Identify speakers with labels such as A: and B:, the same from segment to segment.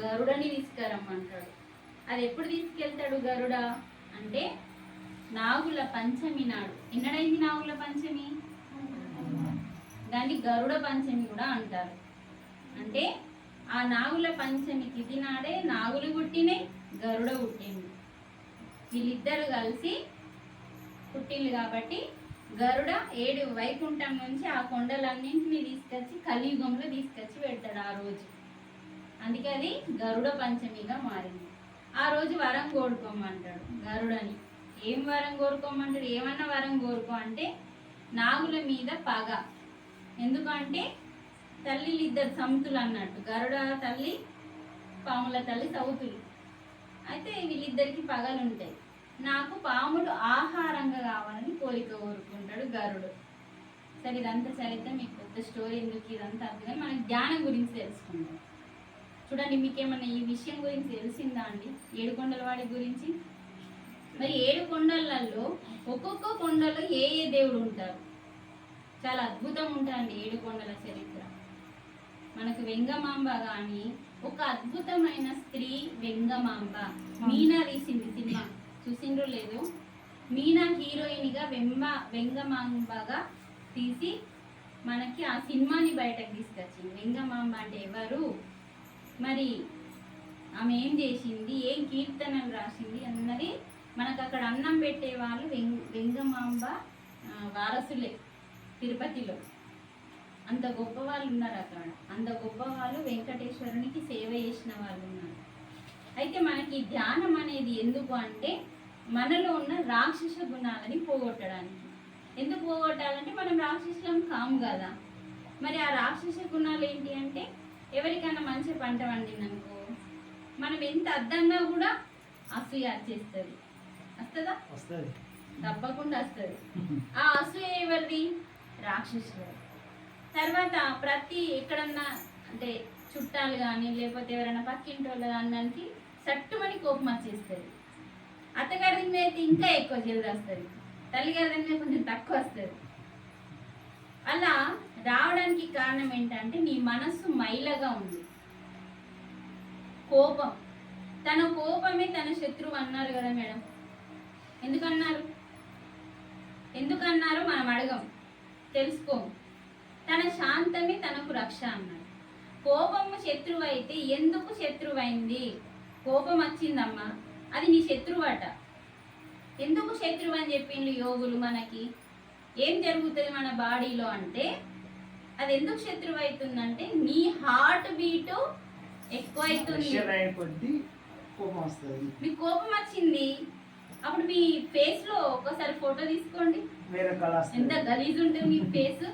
A: గరుడని తీసుకురమ్మంటాడు అది ఎప్పుడు తీసుకెళ్తాడు గరుడ? అంటే నాగుల పంచమి నాడు. ఎన్నడైంది నాగుల పంచమి? దాన్ని గరుడ పంచమి కూడా అంటారు. అంటే ఆ నాగుల పంచమి తిథి నాడే నాగులు పుట్టినాయి గరుడ పుట్టింది వీళ్ళిద్దరు కలిసి పుట్టింది కాబట్టి గరుడ ఏడు వైకుంఠం నుంచి ఆ కొండలన్నింటినీ తీసుకొచ్చి కలియుగంలో తీసుకొచ్చి పెడతాడు ఆ రోజు. అందుకే అది గరుడ పంచమిగా మారింది. ఆ రోజు వరం కోరుకోమంటాడు గరుడని. ఏం వరం కోరుకోమంటాడు? ఏమన్నా వరం కోరుకో అంటే నాగుల మీద పగ. ఎందుకంటే తల్లిలు ఇద్దరు సముతులు అన్నట్టు. గరుడ తల్లి పాముల తల్లి సౌతులు. అయితే వీళ్ళిద్దరికి పగలు ఉంటాయి. నాకు పాములు ఆహారంగా కావాలని కోరిక కోరుకుంటాడు గరుడు. సరే ఇదంతా చరిత్ర. మీకు పెద్ద స్టోరీ ఎందుకు? ఇదంతా అర్థం కానీ మనం జ్ఞానం గురించి తెలుసుకుంటాం చూడండి మీకేమన్నా ఈ విషయం గురించి తెలిసిందా అండి? ఏడుకొండల వాడి గురించి? మరి ఏడు కొండలలో ఒక్కొక్క కొండలో ఏ ఏ దేవుడు ఉంటారు? చాలా అద్భుతం ఉంటాయండి ఏడు కొండల చరిత్ర. మనకు వెంగమాంబ కానీ ఒక అద్భుతమైన స్త్రీ వెంగమాంబ. మీనా తీసింది సినిమా. చూసిండ్రో లేదు? మీనా హీరోయిన్గా వెంబ వెంగమాంబగా తీసి మనకి ఆ సినిమాని బయటకు తీసుకొచ్చింది. వెంగమాంబ అంటే ఎవరు? మరి ఆమె ఏం చేసింది? ఏం కీర్తనలు రాసింది? అన్నది మనకు అక్కడ అన్నం పెట్టే వాళ్ళు వెంగ వెంగమాంబ వారసులే తిరుపతిలో. అంత గొప్ప వాళ్ళు ఉన్నారు అక్కడ. అంత గొప్ప వాళ్ళు వెంకటేశ్వరునికి సేవ చేసిన వాళ్ళు ఉన్నారు. అయితే మనకి ధ్యానం అనేది ఎందుకు అంటే మనలో ఉన్న రాక్షస గుణాలని పోగొట్టడానికి. ఎందుకు పోగొట్టాలంటే మనం రాక్షసులం కాము కదా. మరి ఆ రాక్షస గుణాలు ఏంటి అంటే ఎవరికైనా మంచి పంట పండిందనుకో మనం ఎంత అద్దన్నా కూడా అసూయ వచ్చేస్తుంది వస్తుందా?
B: వస్తుంది.
A: తప్పకుండా వస్తుంది. ఆ అసూయ ఎవరిది? రాక్షసుడు. తర్వాత ప్రతి ఎక్కడన్నా అంటే చుట్టాలు కానీ లేకపోతే ఎవరైనా పక్కింటి వాళ్ళు అన్నానికి సట్టుమని కోపం వచ్చేస్తుంది. అత్తగారి మీద అయితే ఇంకా ఎక్కువ జల్ది వస్తుంది తల్లిగారి మీద కొంచెం తక్కువ వస్తుంది. అలా రావడానికి కారణం ఏంటంటే నీ మనస్సు మైలగా ఉంది. కోపం. తన కోపమే తన శత్రువు అన్నారు కదా మేడం. ఎందుకన్నారు? ఎందుకన్నారు మనం అడగం. తెలుసుకోం. తన శాంతమే తనకు రక్ష అన్నాడు కోపము శత్రువు అయితే ఎందుకు శత్రువు అయింది కోపం వచ్చిందమ్మా. అది నీ శత్రువు అట ఎందుకు శత్రువు అని చెప్పిండు యోగులు మనకి? ఏం జరుగుతుంది మన బాడీలో అంటే అది ఎందుకు శత్రువు అవుతుందంటే నీ హార్ట్ బీట్ ఎక్కువ అవుతుంది మీ కోపం వచ్చింది అప్పుడు మీ ఫేస్లో ఒకసారి ఫోటో తీసుకోండి. ఎంత గలీజ్ ఉంటుంది మీ ఫేస్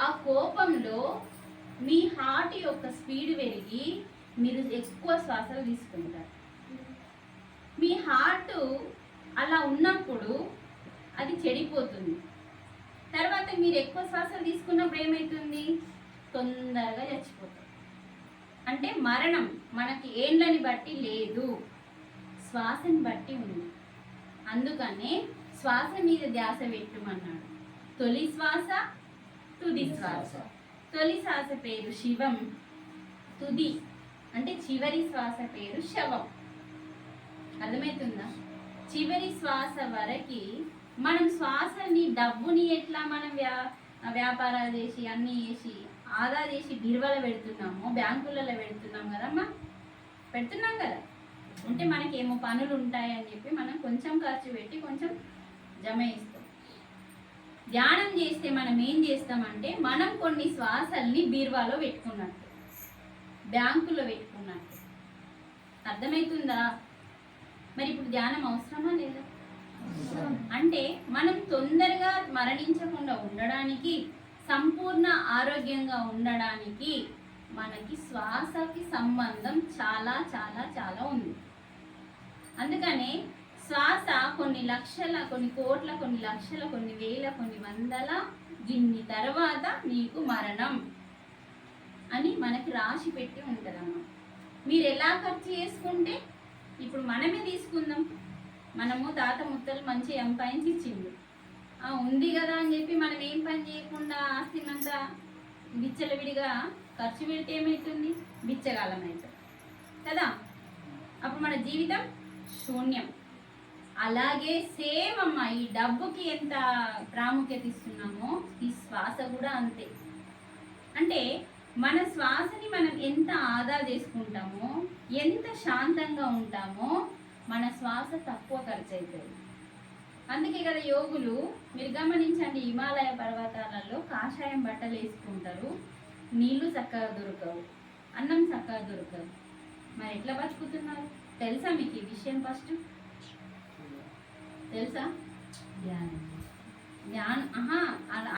A: ఆ కోపంలో మీ హార్ట్ యొక్క స్పీడ్ పెరిగి మీరు ఎక్కువ శ్వాసలు తీసుకుంటారు. మీ హార్ట్ అలా ఉన్నప్పుడు అది చెడిపోతుంది. తర్వాత మీరు ఎక్కువ శ్వాసలు తీసుకున్నప్పుడు ఏమవుతుంది తొందరగా చచ్చిపోతుంది అంటే మరణం మనకి ఏండ్లని బట్టి లేదు. శ్వాసని బట్టి ఉంది. అందుకనే శ్వాస మీద ధ్యాస పెట్టమన్నాడు. తొలి శ్వాస తుది శ్వాస. తొలి శ్వాస పేరు శివం. తుది అంటే చివరి శ్వాస పేరు శవం. అర్థమవుతుందా? చివరి శ్వాస వరకి మనం శ్వాసని డబ్బుని ఎట్లా మనం వ్యా వ్యాపారాలు చేసి అన్నీ చేసి ఆదా చేసి బీరువాలో పెడుతున్నామో బ్యాంకులలో పెడుతున్నాం కదమ్మా? పెడుతున్నాం కదా. అంటే ఏమో పనులు ఉంటాయని చెప్పి మనం కొంచెం ఖర్చు పెట్టి కొంచెం జమ ఇస్తాం ధ్యానం చేస్తే మనం ఏం చేస్తామంటే మనం కొన్ని శ్వాసల్ని బీరువాలో పెట్టుకున్నట్టు బ్యాంకులో పెట్టుకున్నట్టు. అర్థమవుతుందా మరి ఇప్పుడు ధ్యానం అవసరమా లేదా? అంటే మనం తొందరగా మరణించకుండా ఉండడానికి సంపూర్ణ ఆరోగ్యంగా ఉండడానికి మనకి శ్వాసకి సంబంధం చాలా చాలా చాలా ఉంది. అందుకనే శ్వాస కొన్ని లక్షల కొన్ని కోట్ల కొన్ని లక్షల కొన్ని వేల కొన్ని వందల దీన్ని తర్వాత నీకు మరణం అని మనకి రాసి పెట్టి ఉంటుందమ్మా మీరు ఎలా ఖర్చు చేసుకుంటే ఇప్పుడు మనమే తీసుకుందాం. మనము తాత ముత్తలు మంచి ఎంపాయించి ఇచ్చిండు. ఆ ఉంది కదా అని చెప్పి మనం ఏం పని చేయకుండా ఆస్తినంతా విచ్చలవిడిగా ఖర్చు పెడితే ఏమవుతుంది బిచ్చగాలం అవుతుంది కదా? అప్పుడు మన జీవితం శూన్యం. అలాగే సేమ్ అమ్మ ఈ డబ్బుకి ఎంత ప్రాముఖ్యత ఇస్తున్నామో ఈ శ్వాస కూడా అంతే. అంటే మన శ్వాసని మనం ఎంత ఆదా చేసుకుంటామో ఎంత శాంతంగా ఉంటామో మన శ్వాస తక్కువ ఖర్చు అవుతుంది అందుకే కదా యోగులు మీరు గమనించండి హిమాలయ పర్వతాలలో కాషాయం బట్టలు వేసుకుంటారు నీళ్ళు చక్కగా దొరకవు అన్నం చక్కగా దొరకదు. మరి ఎట్లా బతుకుతున్నారు? తెలుసా మీకు ఈ విషయం ఫస్ట్? తెలుసా? ధ్యానం ఆహా అలా.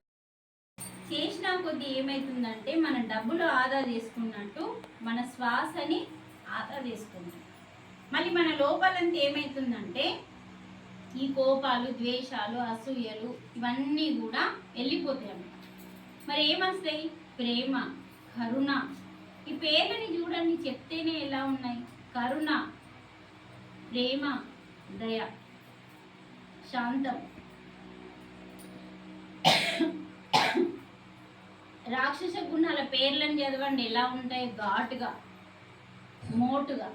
A: చేసిన కొద్ది ఏమవుతుందంటే మన డబ్బులు ఆదా చేసుకున్నట్టు మన శ్వాసని ఆదా చేసుకుంటాం. మళ్ళీ మన లోపలంతా ఏమవుతుందంటే ఈ కోపాలు ద్వేషాలు అసూయలు ఇవన్నీ కూడా వెళ్ళిపోతాయి అన్నమాట. మరి ఏమొస్తాయి? ప్రేమ కరుణ. ఈ పేర్లని చూడండి చెప్తేనే ఎలా ఉన్నాయి? కరుణ ప్రేమ దయ శాంతం. రాక్షస గుణాల పేర్లను చదవండి ఎలా ఉంటాయి? ఘాటుగా మోటుగా.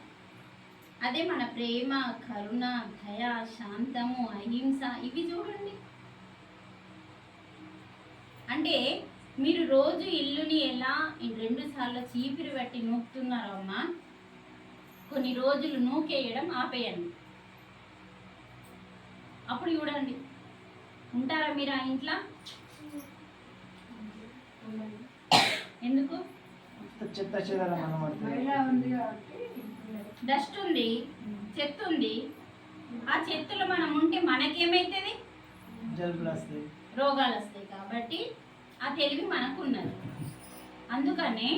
A: అదే మన ప్రేమ కరుణ దయ శాంతము అహింస ఇవి చూడండి. అంటే మీరు రోజు ఇల్లుని ఎలా ఈ రెండు సార్లు చీపిరి పెట్టి నూకుతున్నారో అమ్మా కొన్ని రోజులు నూకేయడం ఆపేయండి. అప్పుడు చూడండి. ఉంటారా మీరు ఆ ఇంట్లో? ఎందుకు?
B: చెత్త
A: డస్ట్ ఉంది చెత్త ఉంది. ఆ చెత్తలో మనం ఉంటే మనకేమైతుంది?
B: జలుబులు వస్తాయి
A: రోగాలు వస్తాయి కాబట్టి ఆ తెలివి మనకు ఉన్నది అందుకనే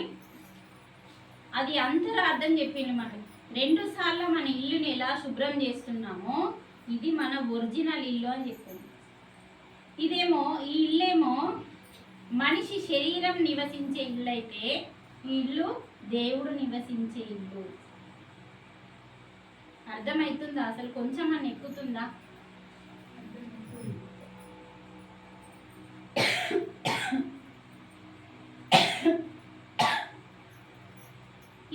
A: అది అంతరార్థం చెప్పింది మనకి రెండు సార్లు మన ఇల్లుని ఎలా శుభ్రం చేస్తున్నామో ఇది మన ఒరిజినల్ ఇల్లు అని చెప్పింది. ఇదేమో ఈ ఇల్లేమో మనిషి శరీరం నివసించే ఇల్లు అయితే ఈ ఇల్లు దేవుడు నివసించే ఇల్లు. అర్థమవుతుందా అసలు కొంచెం అని ఎక్కుతుందా?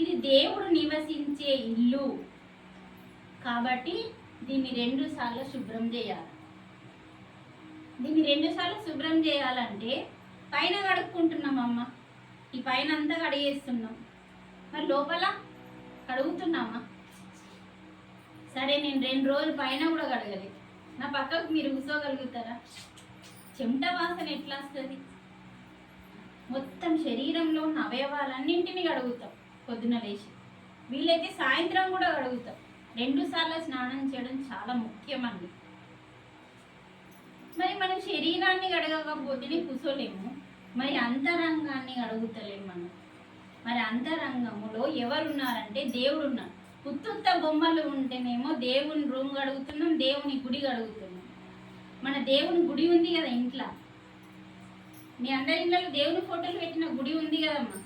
A: ఇది దేవుడు నివసించే ఇల్లు. కాబట్టి దీన్ని రెండు సార్లు శుభ్రం చేయాలి. దీన్ని రెండు సార్లు శుభ్రం చేయాలంటే పైన కడుక్కుంటున్నామమ్మ ఈ పైన అంతా కడిగేస్తున్నాం. మరి లోపల కడుగుతున్నామా? సరే నేను రెండు రోజులు పైన కూడా కడగలేదు నా పక్కకు మీరు కూర్చోగలుగుతారా? చెమట వాసన ఎట్లా వస్తుంది? మొత్తం శరీరంలో ఉన్న అవయవాలన్నింటినీ కడుగుతాం పొద్దున లేచి. వీలైతే సాయంత్రం కూడా కడుగుతాం. రెండు సార్లు స్నానం చేయడం చాలా ముఖ్యమండి. మరి మనం శరీరాన్ని కడగకపోతే కూర్చోలేము. మరి అంతరంగాన్ని అడుగుతలేము మనం. మరి అంతరంగములో ఎవరున్నారంటే దేవుడు ఉన్నాడు ఉత్తుత్త బొమ్మలు ఉంటేనేమో దేవుని రూమ్ కడుగుతున్నాం దేవుని గుడి గడుగుతున్నాం మన దేవుని గుడి ఉంది కదా ఇంట్లో. మీ అందరి ఇంట్లో దేవుని ఫోటోలు పెట్టిన గుడి ఉంది కదమ్మా.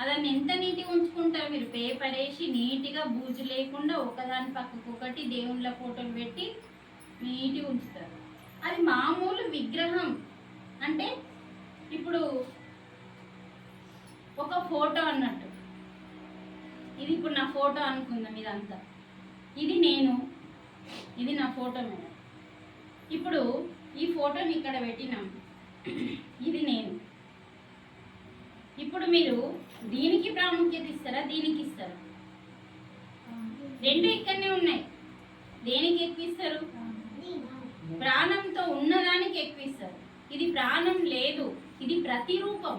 A: అదాన్ని ఎంత నీట్గా ఉంచుకుంటారు మీరు? పేపర్ వేసి నీట్గా బూజు లేకుండా ఒకదాని పక్కకు ఒకటి దేవుళ్ళ ఫోటోలు పెట్టి నీట్గా ఉంచుతారు. అది మామూలు విగ్రహం. అంటే ఇప్పుడు ఒక ఫోటో అన్నట్టు. ఇది ఇప్పుడు నా ఫోటో అనుకుందాం ఇదంతా. ఇది నేను. ఇది నా ఫోటో మేడం. ఇప్పుడు ఈ ఫోటోని ఇక్కడ పెట్టినాం. ఇది నేను. ఇప్పుడు మీరు దీనికి ప్రాముఖ్యత ఇస్తారా? దీనికి ఇస్తారా? రెండు ఇక్కడనే ఉన్నాయి. దేనికి ఎక్కువ ప్రాణంతో ఉన్నదానికి ఎక్కువ ఇస్తారు ఇది ప్రాణం లేదు. ఇది ప్రతిరూపం.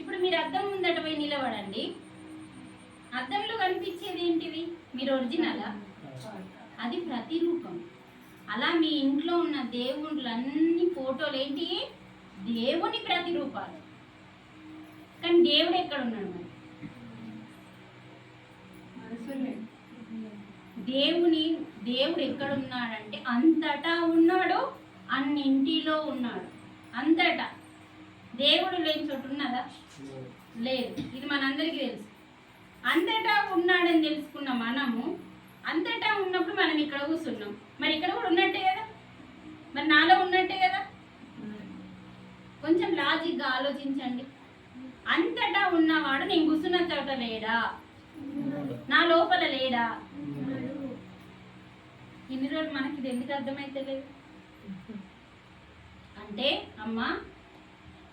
A: ఇప్పుడు మీరు అర్థం ముందట పోయి నిలబడండి. అద్దంలో కనిపించేది ఏంటివి? మీరు ఒరిజినలా అది ప్రతిరూపం. అలా మీ ఇంట్లో ఉన్న దేవుళ్ళన్ని ఫోటోలు ఏంటి? దేవుని ప్రతిరూపాలు. కానీ దేవుడు ఎక్కడ ఉన్నాడు మరి? దేవుని దేవుడు ఎక్కడ ఉన్నాడంటే అంతటా ఉన్నాడు అన్నింటిలో ఉన్నాడు. అంతటా. దేవుడు లేని చోటు ఉన్నదా? లేదు. ఇది మనందరికీ తెలుసు. అంతటా ఉన్నాడని తెలుసుకున్న మనము అంతటా ఉన్నప్పుడు మనం ఇక్కడ కూర్చున్నాం. మరి ఇక్కడ కూడా ఉన్నట్టే కదా? మరి నాలో ఉన్నట్టే కదా? కొంచెం లాజిక్గా ఆలోచించండి. అంతటా ఉన్నవాడు నేను కూర్చున్న చోట లేడా? నా లోపల లేడా? ఇన్ని రోజులు మనకి ఇది ఎందుకు అర్థమైతలేదు? అంటే అమ్మ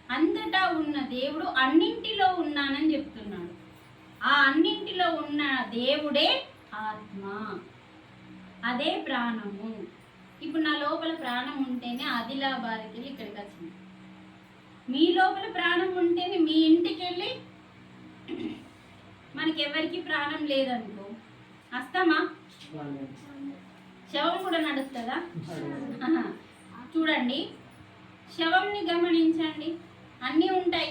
A: అంతటా ఉన్న దేవుడు అన్నింటిలో ఉన్నానని చెప్తున్నాడు. ఆ అన్నింటిలో ఉన్న దేవుడే ఆత్మ. అదే ప్రాణము. ఇప్పుడు నా లోపల ప్రాణం ఉంటేనే ఆదిలాబాద్కి వెళ్ళి ఇక్కడికి వచ్చింది మీ లోపల ప్రాణం ఉంటేనే మీ ఇంటికి వెళ్ళి మనకి ఎవరికి ప్రాణం లేదనుకో. వస్తామా? శవం కూడా నడుస్తుందా. చూడండి. శవంని గమనించండి. అన్నీ ఉంటాయి.